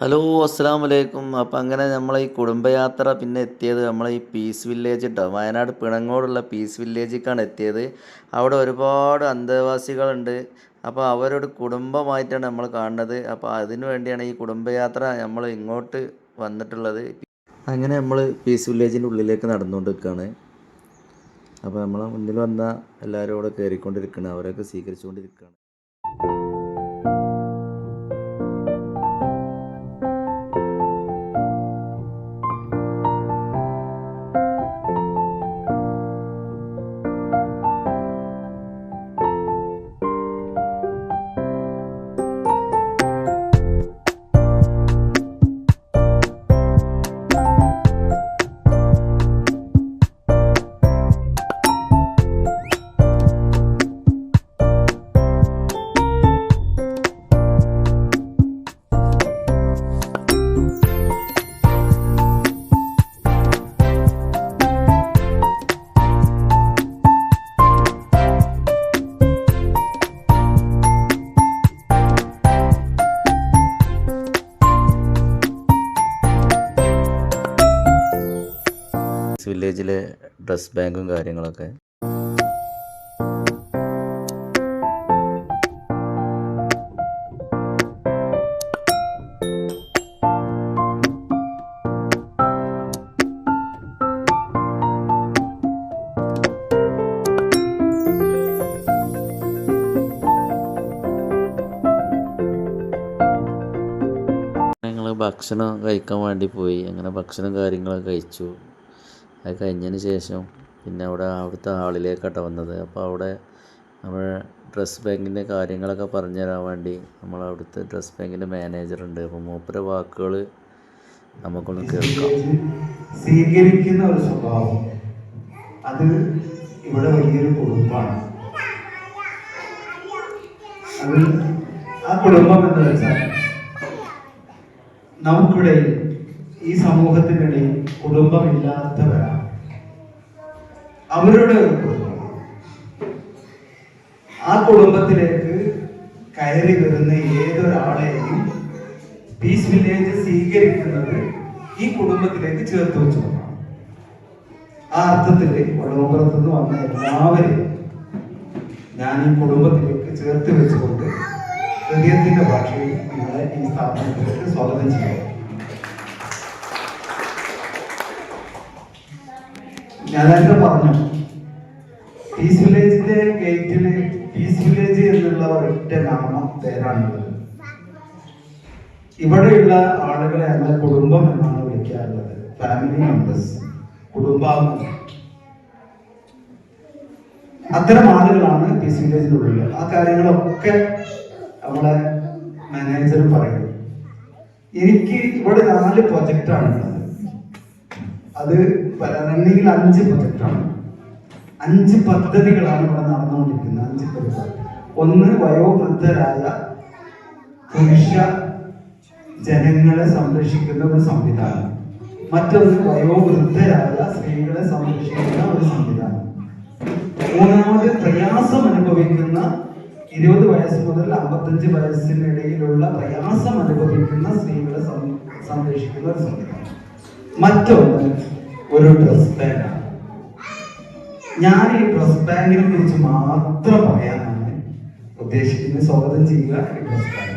Hello അസ്സാം വലൈക്കും അപ്പം അങ്ങനെ നമ്മൾ ഈ കുടുംബയാത്ര പിന്നെ എത്തിയത് നമ്മൾ ഈ പീസ് വില്ലേജ് കേട്ടോ വയനാട് പിണങ്ങോടുള്ള പീസ് വില്ലേജിലേക്കാണ് എത്തിയത്. അവിടെ ഒരുപാട് അന്തേവാസികളുണ്ട്. അപ്പോൾ അവരോട് കുടുംബമായിട്ടാണ് നമ്മൾ കാണുന്നത്. അപ്പോൾ അതിനു വേണ്ടിയാണ് ഈ കുടുംബയാത്ര നമ്മൾ ഇങ്ങോട്ട് വന്നിട്ടുള്ളത്. അങ്ങനെ നമ്മൾ പീസ് വില്ലേജിന്റെ ഉള്ളിലേക്ക് നടന്നുകൊണ്ട് നിൽക്കുകയാണ് അപ്പോൾ നമ്മളെ മുന്നിൽ വന്ന എല്ലാവരും അവിടെ കയറിക്കൊണ്ടിരിക്കുകയാണ്. അവരൊക്കെ സ്വീകരിച്ചുകൊണ്ടിരിക്കുകയാണ്. വില്ലേജിലെ ഡ്രസ് ബാങ്കും കാര്യങ്ങളൊക്കെ. ഭക്ഷണം കഴിക്കാൻ വേണ്ടി പോയി. അങ്ങനെ ഭക്ഷണം കാര്യങ്ങളൊക്കെ കഴിച്ചു. അത് കഴിഞ്ഞതിന് ശേഷം പിന്നെ അവിടെ അവിടുത്തെ ഹാളിലേക്കാട്ടോ വന്നത്. അപ്പോൾ അവിടെ നമ്മൾ ഡ്രസ്സ് ബാങ്കിന്റെ കാര്യങ്ങളൊക്കെ പറഞ്ഞു തരാൻ വേണ്ടി നമ്മൾ അവിടുത്തെ ഡ്രസ്സ് ബാങ്കിന്റെ മാനേജർ ഉണ്ട്. അപ്പോൾ മൂപ്പര വാക്കുകൾ നമുക്കൊന്ന് കേൾക്കാം. സ്വീകരിക്കുന്ന ഒരു സ്വഭാവം. അത് ഇവിടെ വലിയൊരു കുടുംബമാണ്. ആ കുടുംബം എന്ന് വെച്ചാൽ നമുക്കിടയിൽ ഈ സമൂഹത്തിനിടയിൽ കുടുംബമില്ലാത്തവരാണ്. അവരുടെ ആ കുടുംബത്തിലേക്ക് കയറി വരുന്ന ഏതൊരാളെയും പീസ് വില്ലേജ് സ്വീകരിക്കുന്നത് ഈ കുടുംബത്തിലേക്ക് ചേർത്ത് വെച്ചുകൊണ്ടാണ് ആ അർത്ഥത്തിൽ വടോപുറത്ത് നിന്ന് വന്ന എല്ലാവരെയും ഞാൻ ഈ കുടുംബത്തിലേക്ക് ചേർത്ത് വെച്ചുകൊണ്ട് ഹൃദയത്തിന്റെ ഭാഷയിൽ നിങ്ങളെ ഈ സ്ഥാപനത്തിലേക്ക് സ്വാഗതം ചെയ്യാം ഞാൻ പറഞ്ഞു. പീസ് വില്ലേജിന്റെ ഗേറ്റിൽ എന്നുള്ള ഒറ്റ നാമം പേരാണുള്ളത്. ഇവിടെയുള്ള ആളുകളെ അല്ല കുടുംബം എന്നാണ് വിളിക്കാറുള്ളത്. ഫാമിലി മെമ്പേഴ്സ് കുടുംബാംഗം അത്തരം ആളുകളാണ് പീസ് വില്ലേജിലുള്ളത് ആ കാര്യങ്ങളൊക്കെ നമ്മളെ മാനേജർ പറയും. എനിക്ക് ഇവിടെ നാല് പ്രൊജക്റ്റാണ് ഉള്ളത് അത് റണ്ണിങ്ങിൽ അഞ്ച് പ്രൊജക്റ്റാണ് അഞ്ച് പദ്ധതികളാണ് ഇവിടെ നടന്നുകൊണ്ടിരിക്കുന്നത്. അഞ്ച് പദ്ധതി. ഒന്ന് വയോവൃദ്ധരായ പുരുഷ ജനങ്ങളെ സംരക്ഷിക്കുന്ന ഒരു സംവിധാനം. മറ്റൊന്ന് വയോവൃദ്ധരായ സ്ത്രീകളെ സംരക്ഷിക്കുന്ന ഒരു സംവിധാനം. മൂന്നാമത് പ്രയാസം അനുഭവിക്കുന്ന ഇരുപത് വയസ്സ് മുതൽ അമ്പത്തഞ്ച് വയസ്സിനിടയിലുള്ള പ്രയാസം അനുഭവിക്കുന്ന സ്ത്രീകളെ സംരക്ഷിക്കുന്ന ഒരു സംവിധാനം. മറ്റൊന്ന് ഒരു ഡ്രസ് ബാങ്കാണ് ഞാൻ ഈ ഡ്രസ് ബാങ്കിനെ കുറിച്ച് മാത്രം പറയാനാണ് ഉദ്ദേശിക്കുന്നത്. സ്വാഗതം ചെയ്യുക ഈ ഡ്രസ് ബാങ്ക്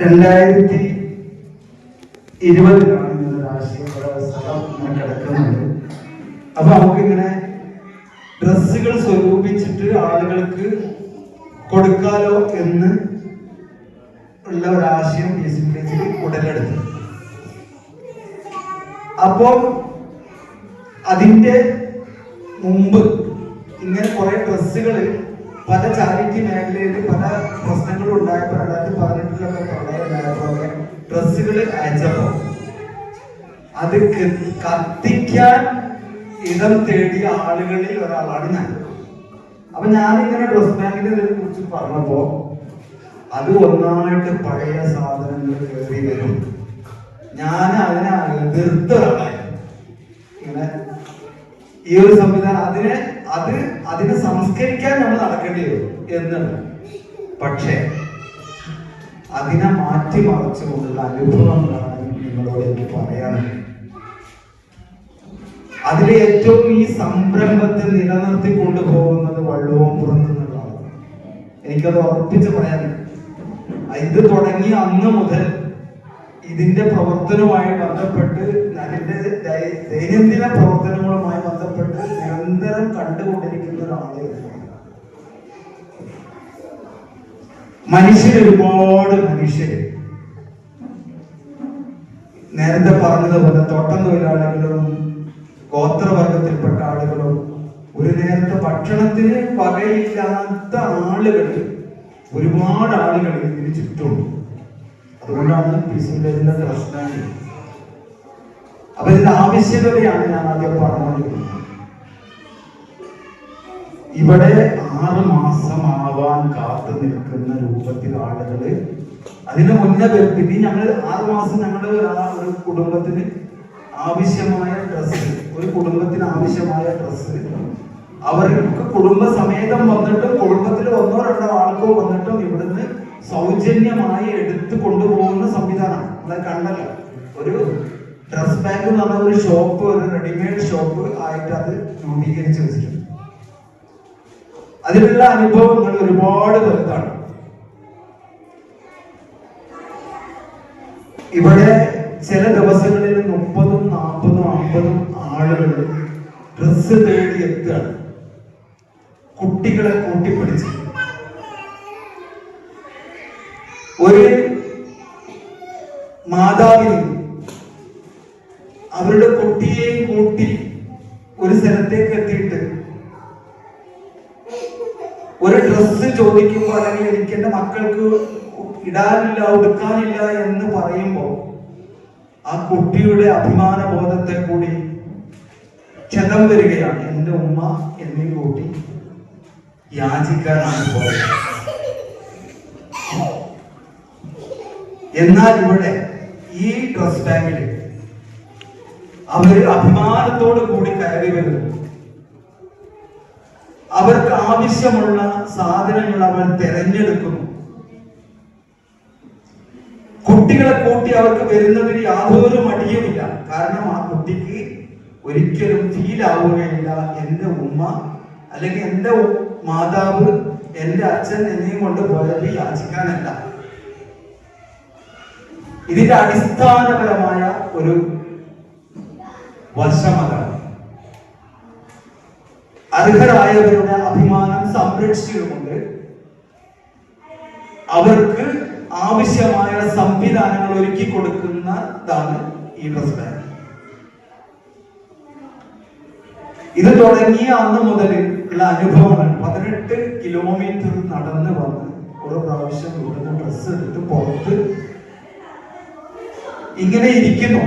രണ്ടായിരത്തി ഇരുപതിലാണ് ഇങ്ങനെ രാഷ്ട്രീയ കിടക്കുന്നുണ്ട് അപ്പൊ നമുക്കിങ്ങനെ ഡ്രസ്സുകൾ സ്വരൂപിച്ചിട്ട് ആളുകൾക്ക് കൊടുക്കാലോ എന്ന് ഉള്ള ഒരാശയം ഉടലെടുത്തു. അപ്പോൾ അതിന്റെ മുമ്പ് ഇങ്ങനെ കുറെ ഡ്രസ്സുകൾ പല ചാരിറ്റി മേഖലയിൽ പല പ്രശ്നങ്ങളും ഉണ്ടായപ്പോൾ രണ്ടായിരത്തി പതിനെട്ടിലൊക്കെ പ്രളയം ഉണ്ടായപ്പോഴൊക്കെ ഡ്രസ്സുകൾ അയച്ചപ്പോ അത് കത്തിക്കാൻ ഇടം തേടിയ ആളുകളിൽ ഒരാളാണ് ഞാൻ. അപ്പൊ ഞാനിങ്ങനെ ഡ്രസ് ബാങ്കിനെ കുറിച്ച് പറഞ്ഞപ്പോ അത് ഒന്നായിട്ട് പഴയ സാധനങ്ങൾ കയറി വരും. ഞാൻ അതിനെ എതിർത്ത ഇങ്ങനെ ഈ ഒരു സംവിധാനം അതിനെ അത് അതിനെ സംസ്കരിക്കാൻ നമ്മൾ നടക്കേണ്ടി വരും എന്നാണ് പക്ഷേ അതിനെ മാറ്റി മറിച്ചുകൊണ്ടുള്ള അനുഭവങ്ങളാണ് നിങ്ങളോട് എനിക്ക് പറയാനുള്ളത്. അതിലെ ഏറ്റവും ഈ സംരംഭത്തെ നിലനിർത്തി കൊണ്ടുപോകുന്നത് വള്ളവും പുറത്തുനിന്നുള്ളതാണ് എനിക്കത് ഉറപ്പിച്ച് പറയാൻ ഇത് തുടങ്ങിയ അന്ന് മുതൽ ഇതിന്റെ പ്രവർത്തനവുമായി ബന്ധപ്പെട്ട് അതിന്റെ ദൈനംദിന പ്രവർത്തനങ്ങളുമായി ബന്ധപ്പെട്ട് നിരന്തരം കണ്ടുകൊണ്ടിരിക്കുന്ന ഒരാളെ മനുഷ്യർ ഒരുപാട് മനുഷ്യർ നേരത്തെ പറഞ്ഞതുപോലെ തോട്ടം തൊഴിലാളികളും ഗോത്രവർഗത്തിൽപ്പെട്ട ആളുകളും ഒരു നേരത്തെ ഭക്ഷണത്തിന് പകയില്ലാത്ത ആളുകൾ ഒരുപാട് ആളുകൾ ഇതിന് ചുറ്റുമുണ്ട് അതുകൊണ്ടാണ് പീസ് പ്രശ്നങ്ങൾ പ്രശ്നം അപ്പൊ ഇതിന്റെ ആവശ്യകതയാണ് ഞാൻ ആദ്യം പറഞ്ഞത് ഇവിടെ ആറ് മാസമാവാൻ കാത്തു നിൽക്കുന്ന രൂപത്തിൽ ആളുകൾ അതിന് മുന്നേ. പിന്നെ ഞങ്ങൾ ആറ് മാസം ഞങ്ങൾ ആ ഒരു കുടുംബത്തിന് ആവശ്യമായ ഡ്രസ്സ് ഒരു കുടുംബത്തിന് ആവശ്യമായ ഡ്രസ്സ് അവർക്ക് കുടുംബസമേതം വന്നിട്ടും കുടുംബത്തിൽ ഒന്നോ രണ്ടോ ആൾക്കോ വന്നിട്ടും ഇവിടുന്ന് സൗജന്യമായി എടുത്തു കൊണ്ടുപോകുന്ന സംവിധാനം അതായത് കണ്ടല്ലോ? ഒരു ഡ്രസ് ബാങ്ക് എന്ന് പറഞ്ഞ ഒരു ഷോപ്പ് ഒരു റെഡിമെയ്ഡ് ഷോപ്പ് ആയിട്ട് അത് രൂപീകരിച്ച് വെച്ചിട്ടുണ്ട്. അതിലുള്ള അനുഭവങ്ങൾ ഒരുപാട് വലുതാണ്. ഇവിടെ ചില ദിവസങ്ങളിൽ മുപ്പതും നാൽപ്പതും അമ്പതും ആളുകൾ ഡ്രസ്സ് തേടി എത്തുകയാണ്. കുട്ടികളെ കൂട്ടിപ്പിടിച്ച്. ഒരു മാതാവിനും അവരുടെ കുട്ടിയെയും കൂട്ടി ഒരു സ്ഥലത്തേക്ക് എത്തിയിട്ട് ഒരു ഡ്രസ്സ് ചോദിക്കുമ്പോൾ അല്ലെങ്കിൽ എനിക്ക് എന്റെ മക്കൾക്ക് ഇടാനില്ല ഉടുക്കാനില്ല എന്ന് പറയുമ്പോൾ ആ കുട്ടിയുടെ അഭിമാന ബോധത്തെ കൂടി ക്ഷതം വരികയാണ് എന്റെ ഉമ്മ എന്നെ കൂട്ടി. യാചിക്കാനാണ് പോയത്. എന്നാൽ ഇവിടെ ഈ ഡ്രസ് ബാങ്കിൽ അവർ അഭിമാനത്തോട് കൂടി കയറി വരുന്നു. അവർക്ക് ആവശ്യമുള്ള സാധനങ്ങൾ അവർ തിരഞ്ഞെടുക്കുന്നു. കുട്ടികളെ കൂട്ടി അവർക്ക് വരുന്നതിന് യാതൊരു മടിയുമില്ല. കാരണം ആ കുട്ടിക്ക് ഒരിക്കലും ഫീൽ ആവുകയില്ല. എന്റെ ഉമ്മ അല്ലെങ്കിൽ എന്റെ ഉ- മാതാവ് എന്റെ അച്ഛൻ എന്നെയും കൊണ്ട് പോയത് യാചിക്കാനല്ല. ഇതിന്റെ അടിസ്ഥാനപരമായ ഒരു വശം അതാണ്. അർഹരായവരുടെ അഭിമാനം സംരക്ഷിച്ചുകൊണ്ട് അവർക്ക് ആവശ്യമായ സംവിധാനങ്ങൾ ഒരുക്കി കൊടുക്കുന്നതാണ് ഈ ഡ്രസ് ബാങ്ക്. ഇത് തുടങ്ങിയ അന്ന് മുതൽ ഉള്ള അനുഭവങ്ങൾ. പതിനെട്ട് കിലോമീറ്റർ നടന്ന് വന്ന് ഓരോ പ്രാവശ്യം ഇവിടുന്ന് ഡ്രസ്സ് എടുത്ത് പുറത്ത് ഇങ്ങനെ ഇരിക്കുന്നു.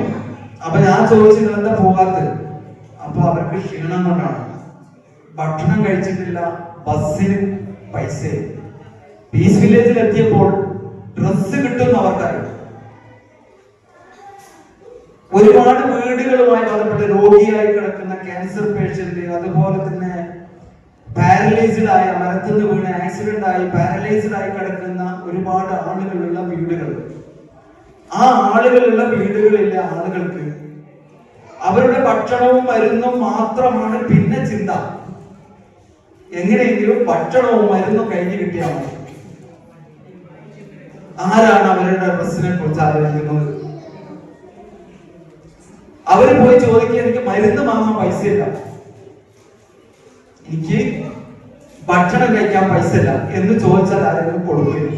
അപ്പൊ ഞാൻ ചോദിച്ചു "നിങ്ങൾ എന്താ പോകാത്തത്? അപ്പൊ അവർക്ക് ക്ഷീണം കൊണ്ടാണ്. ഭക്ഷണം കഴിച്ചിട്ടില്ല ബസ്സിന് പൈസ പീസ് വില്ലേജിൽ എത്തിയപ്പോൾ ഡ്രസ്സ് കിട്ടുമെന്ന് അവർക്കറിയാം. ഒരുപാട് വീടുകളുമായി ബന്ധപ്പെട്ട് രോഗിയായി കിടക്കുന്ന ക്യാൻസർ പേഷ്യന്റ് അതുപോലെ തന്നെ പാരലൈസ്ഡ് ആയ മരത്തുനിന്ന് വീണ് ആക്സിഡന്റ് ആയി പാരലൈസ്ഡ് ആയി കിടക്കുന്ന ഒരുപാട് ആളുകളുള്ള വീടുകൾ. ആ ആളുകളുള്ള വീടുകളിലെ ആളുകൾക്ക് അവരുടെ ഭക്ഷണവും മരുന്നും മാത്രമാണ് പിന്നെ ചിന്ത. എങ്ങനെയെങ്കിലും ഭക്ഷണവും മരുന്നും കഴിഞ്ഞു കിട്ടിയാൽ മതി. ആരാണ് അവരുടെ ഡ്രസ്സിനെ കുറിച്ച് ആലോചിക്കുന്നത് അവർ പോയി ചോദിക്കുക എനിക്ക് മരുന്ന് വാങ്ങാൻ പൈസ ഇല്ല എനിക്ക് ഭക്ഷണം കഴിക്കാൻ പൈസ ഇല്ല എന്ന് ചോദിച്ചാൽ ആരെങ്കിലും കൊടുക്കും.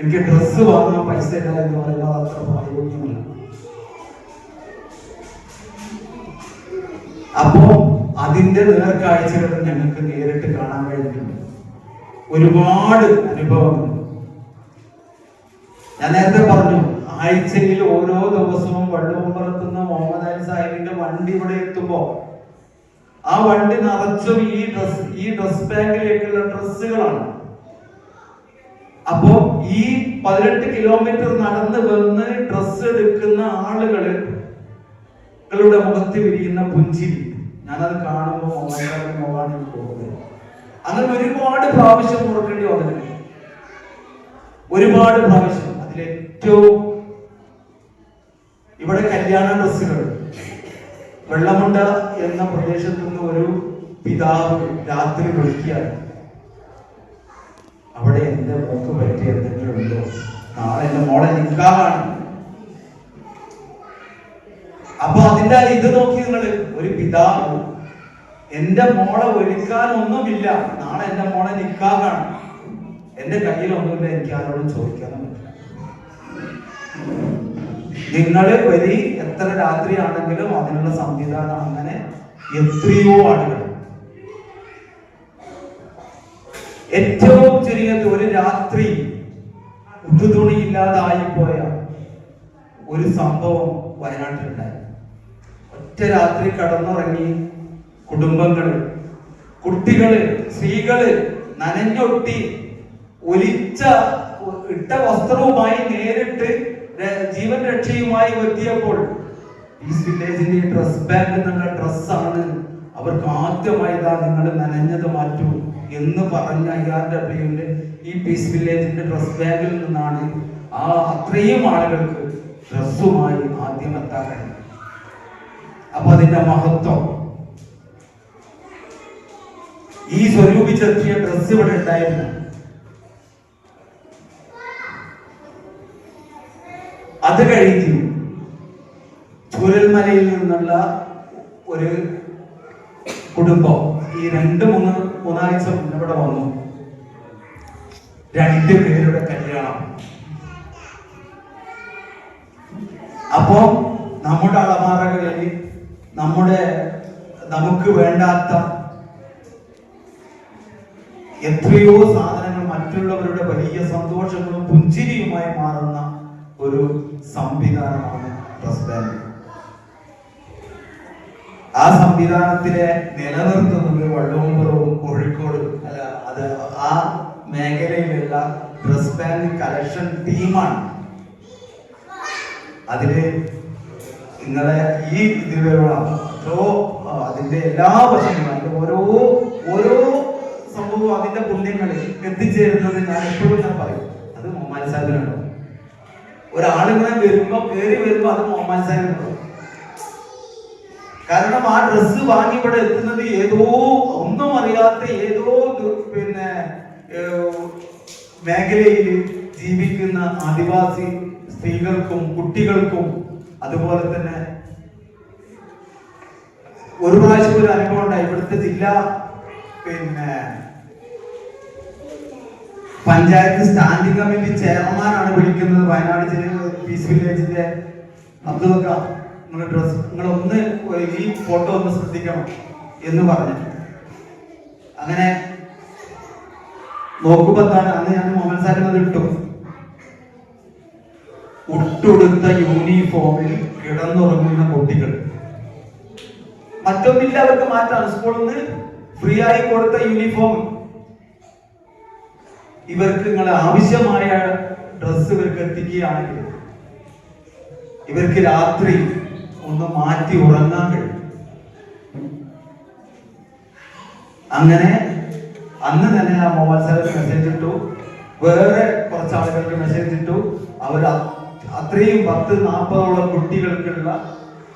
എനിക്ക് ഡ്രസ്സ് വാങ്ങാൻ പൈസ ഇല്ല എന്ന് പറയുന്നത് അത്ര പ്രായോഗികമല്ല. അപ്പോ അതിന്റെ നേർക്കാഴ്ചകൾ ഞങ്ങൾക്ക് നേരിട്ട് കാണാൻ കഴിഞ്ഞിട്ടുണ്ട്. ഒരുപാട് അനുഭവങ്ങൾ. ഞാൻ നേരത്തെ പറഞ്ഞു ആഴ്ചയിൽ ഓരോ ദിവസവും വള്ളവും പറത്തുന്ന മുഹമ്മദ് അലി സാഹിബിന്റെ വണ്ടി ഇവിടെ എത്തുമ്പോ ആ വണ്ടി നിറച്ചും ഈ ഡ്രസ് ഈ ഡ്രസ് ബാഗിലേക്കുള്ള ഡ്രസ്സുകളാണ് അപ്പോ ഈ പതിനെട്ട് കിലോമീറ്റർ നടന്ന് വന്ന് ഡ്രസ് എടുക്കുന്ന ആളുകൾ കളുടെ മുഖത്ത് വിരിയുന്ന പുഞ്ചിരി. ഞാനത് കാണുമ്പോൾ പോകുന്നത് അങ്ങനെ ഒരുപാട് പ്രാവശ്യം ഓർക്കേണ്ടി വന്നിട്ടുണ്ട്. ഒരുപാട് പ്രാവശ്യം. അതിലേറ്റവും ഇവിടെ കല്യാണ വെള്ളമുണ്ട എന്ന പ്രദേശത്ത് നിന്ന് ഒരു പിതാവ് രാത്രി വിളിക്കുകയാണ്. അവിടെ എന്റെ മോക്ക് പറ്റിയ എന്തെങ്കിലും ഉണ്ടോ? നാളെ എന്റെ മോളെ നിൽക്കാറാണ് അപ്പൊ അതിന്റെ ഇത് നോക്കി നിങ്ങൾ ഒരു പിതാവ് എന്റെ മോളെ ഒരുക്കാൻ ഒന്നുമില്ല. നാളെ എന്റെ മോളെ നിൽക്കാറാണ് എന്റെ കയ്യിലൊന്നുമില്ല എനിക്ക് ആരോടും ചോദിക്കാനും പറ്റില്ല നിങ്ങൾ വരി എത്ര രാത്രിയാണെങ്കിലും അതിനുള്ള സംവിധാനം അങ്ങനെ എത്രയോ ആളുകൾ. ഏറ്റവും ചെറിയത് ഒരു രാത്രി ഉടുതുണി ഒരു സംഭവം വയനാട്ടിലുണ്ടായി. ഒറ്റ രാത്രി കടന്നുറങ്ങി കുടുംബങ്ങൾ കുട്ടികൾ സ്ത്രീകൾ നനഞ്ഞൊട്ടി ഒലിച്ച ഇട്ട വസ്ത്രവുമായി നേരിട്ട് ജീവൻ രക്ഷയുമായി എത്തിയപ്പോൾ പീസ് വില്ലേജിന്റെ ഡ്രസ് ബാങ്ക് ഡ്രസ്സാണ് അവർക്ക് ആദ്യമായി ഇതാ നിങ്ങൾ നനഞ്ഞത് മാറ്റൂ എന്ന് പറഞ്ഞ അയാളുടെ ഡബ്ല്യുവിന്റെ ഈ പീസ് വില്ലേജിന്റെ ഡ്രസ് ബാഗിൽ നിന്നാണ് ആ അത്രയും ആളുകൾക്ക് ഡ്രസ്സുമായി ആദ്യം എത്താൻ കഴിഞ്ഞത്. അപ്പൊ അതിന്റെ മഹത്വം. ഈ സ്വരൂപിച്ചെത്തിയ ഡ്രസ് ഇവിടെ ഉണ്ടായിരുന്നു അത് കഴിഞ്ഞു. ചൂരൽമലയിൽ നിന്നുള്ള ഒരു കുടുംബം ഈ രണ്ട് മൂന്ന് മൂന്നാഴ്ച മുന്നേ ഇവിടെ വന്നു. രണ്ട് പേരുടെ കല്യാണം. അപ്പോ നമ്മുടെ അളമാറകളിൽ നമ്മുടെ നമുക്ക് വേണ്ടാത്ത എത്രയോ സാധനങ്ങൾ മറ്റുള്ളവരുടെ വലിയ സന്തോഷങ്ങളും പുഞ്ചിരിയുമായി മാറുന്ന ഒരു സംവിധാനമാണ് ട്രസ്റ്റ് ബാങ്ക് ആ സംവിധാനത്തിലെ നിലനിർത്തുന്നത് വള്ളവുംപുറവും കോഴിക്കോട് അല്ല അത് ആ മേഖലയിലുള്ള ട്രസ്റ്റ് ബാങ്ക് കളക്ഷൻ ടീമാണ് അതിൽ നിങ്ങളെ ഈ ഇതിലുള്ള ഓരോ അതിന്റെ എല്ലാ വശങ്ങളും അതിന്റെ ഓരോ ഓരോ സംഭവവും അതിന്റെ പുണ്യങ്ങളിൽ എത്തിച്ചേരുന്നത് ഞാൻ എപ്പോഴും ഞാൻ പറയും. അത് സാഹിബിനാണ് ഒരാളിങ്ങനെ വരുമ്പോ കയറി വരുമ്പോ അത് മുഹമ്മദ് സാഹിബ് കാരണം ആ ഡ്രസ്സ് വാങ്ങി ഇവിടെ എത്തുന്നത് ഏതോ ഒന്നും അറിയാത്ത ഏതോ പിന്നെ മേഖലയിൽ ജീവിക്കുന്ന ആദിവാസി സ്ത്രീകൾക്കും കുട്ടികൾക്കും അതുപോലെ തന്നെ ഒരു പ്രാവശ്യം ഒരു അനുഭവം ഉണ്ടായി. ഇവിടുത്തെ ജില്ലാ പിന്നെ പഞ്ചായത്ത് സ്റ്റാൻഡിംഗ് കമ്മിറ്റി ചെയർമാനാണ് വിളിക്കുന്നത്. വയനാട് ജില്ലയിലെ പീസ് ഡ്രസ് നിങ്ങളൊന്ന് ഈ ഫോട്ടോ ഒന്ന് ശ്രദ്ധിക്കണം എന്ന് പറഞ്ഞു അങ്ങനെ നോക്കുമ്പോ എന്താണ്? അന്ന് ഞാൻ മോഹൻ സാറിന് അത് ഇട്ടു. ഉട്ടുടുത്ത യൂണിഫോമിൽ കിടന്നുറങ്ങുന്ന കുട്ടികൾ. മറ്റൊന്നില്ല അവർക്ക് മാറ്റാണ് സ്കൂളിൽ നിന്ന് ഫ്രീ ആയി കൊടുത്ത യൂണിഫോം ഇവർക്ക് നിങ്ങൾ ആവശ്യമായ ഡ്രസ്സ് ഇവർക്ക് എത്തിക്കുകയാണെങ്കിൽ ഇവർക്ക് രാത്രി ഒന്ന് മാറ്റി ഉറങ്ങാൻ കഴിയും. അങ്ങനെ അന്ന് തന്നെ ആ മൊബൈൽ മെസ്സേജ് ഇട്ടു. വേറെ കുറച്ച് ആളുകൾക്ക് മെസ്സേജ് ഇട്ടു. അവർ അത്രയും പത്ത് നാൽപ്പതോളം കുട്ടികൾക്കുള്ള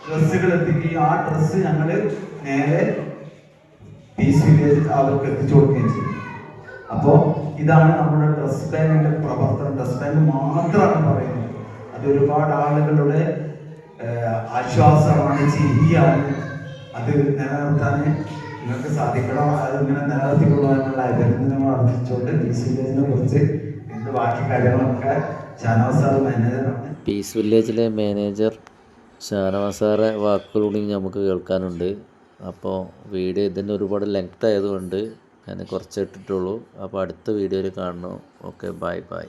ഡ്രസ്സുകൾ എത്തിക്കുകയും ആ ഡ്രസ്സ് ഞങ്ങൾ നേരെ പീസ് വില്ലേജ് അവർക്ക് എത്തിച്ചു കൊടുക്കുകയും ചെയ്തു. അപ്പോ ഇതാണ് നമ്മുടെ ഡ്രസ് ബാങ്കിന്റെ പ്രവർത്തനം. ഡ്രസ് ബാങ്ക് മാത്രമാണ് പറയുന്നത്. അത് ഒരുപാട് ആളുകളുടെ ആശ്വാസമാണ് ചിരിയാണ്. അത് നിലനിർത്താൻ നിങ്ങൾക്ക് സാധിക്കണം. അത് ഇങ്ങനെ നിലനിർത്തിക്കൊള്ളുവാനുള്ള അഭിനന്ദനങ്ങൾ അർപ്പിച്ചുകൊണ്ട് പീസ് വില്ലേജിനെ കുറിച്ച് എന്ത് ബാക്കി കാര്യങ്ങളൊക്കെ ഷാനവാസ് സാർ മാനേജറാണ് പീസ് വില്ലേജിലെ മാനേജർ ഷാനവാസാറെ വാക്കുകൂടി നമുക്ക് കേൾക്കാനുണ്ട്. അപ്പോൾ വീഡിയോ ഇതിന്റെ ഒരുപാട് ലെങ്ത് ആയതുകൊണ്ട് ഞാൻ കുറച്ച് ഇട്ടിട്ടുള്ളൂ അപ്പോൾ അടുത്ത വീഡിയോയിൽ കാണണം ഓക്കെ ബൈ ബൈ.